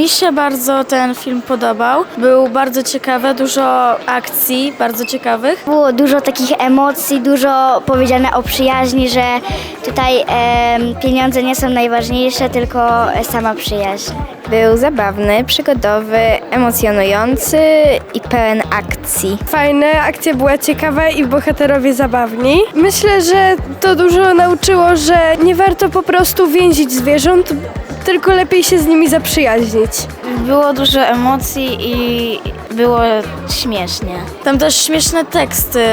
Mi się bardzo ten film podobał. Był bardzo ciekawy, dużo akcji, bardzo ciekawych. Było dużo takich emocji, dużo powiedziane o przyjaźni, że tutaj em, pieniądze nie są najważniejsze, tylko e, sama przyjaźń. Był zabawny, przygodowy, emocjonujący i pełen akcji. Fajne, akcja była ciekawa i bohaterowie zabawni. Myślę, że to dużo nauczyło, że nie warto po prostu więzić zwierząt, tylko lepiej się z nimi zaprzyjaźnić. Było dużo emocji i było śmiesznie. Tam też śmieszne teksty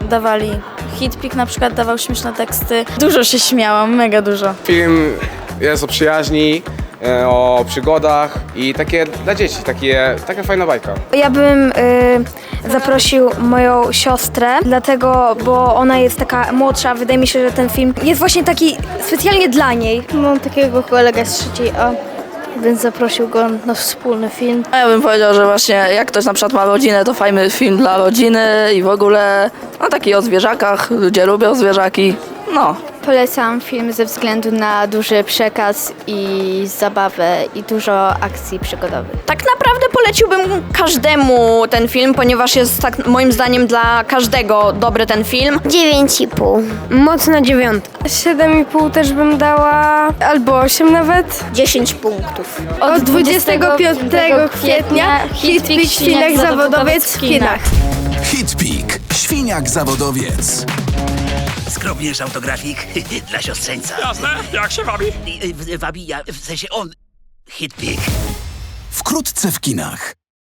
dawali. Hitpik na przykład dawał śmieszne teksty. Dużo się śmiałam, mega dużo. Film jest o przyjaźni, e, o przygodach i takie dla dzieci, takie, taka fajna bajka. Ja bym y, zaprosił moją siostrę, dlatego, bo ona jest taka młodsza. Wydaje mi się, że ten film jest właśnie taki specjalnie dla niej. Mam takiego kolegę z trzeciej A, więc zaprosił go na wspólny film. A ja bym powiedział, że właśnie jak ktoś na przykład ma rodzinę, to fajny film dla rodziny i w ogóle no taki o zwierzakach, ludzie lubią zwierzaki. No, Polecam film ze względu na duży przekaz i zabawę i dużo akcji przygodowych. Tak naprawdę poleciłbym każdemu ten film, ponieważ jest tak moim zdaniem dla każdego dobry ten film. 9,5. Mocna dziewiątka. 7,5 też bym dała, albo 8 nawet. 10 punktów. Od 25 kwietnia Hitpik Świnek Zawodowiec w kinach. Hitpik. Świniak zawodowiec. Skromnież autografik dla siostrzeńca. Jasne, jak się wabi? Y, y, Wabi, ja, w sensie on. Hitpik. Wkrótce w kinach.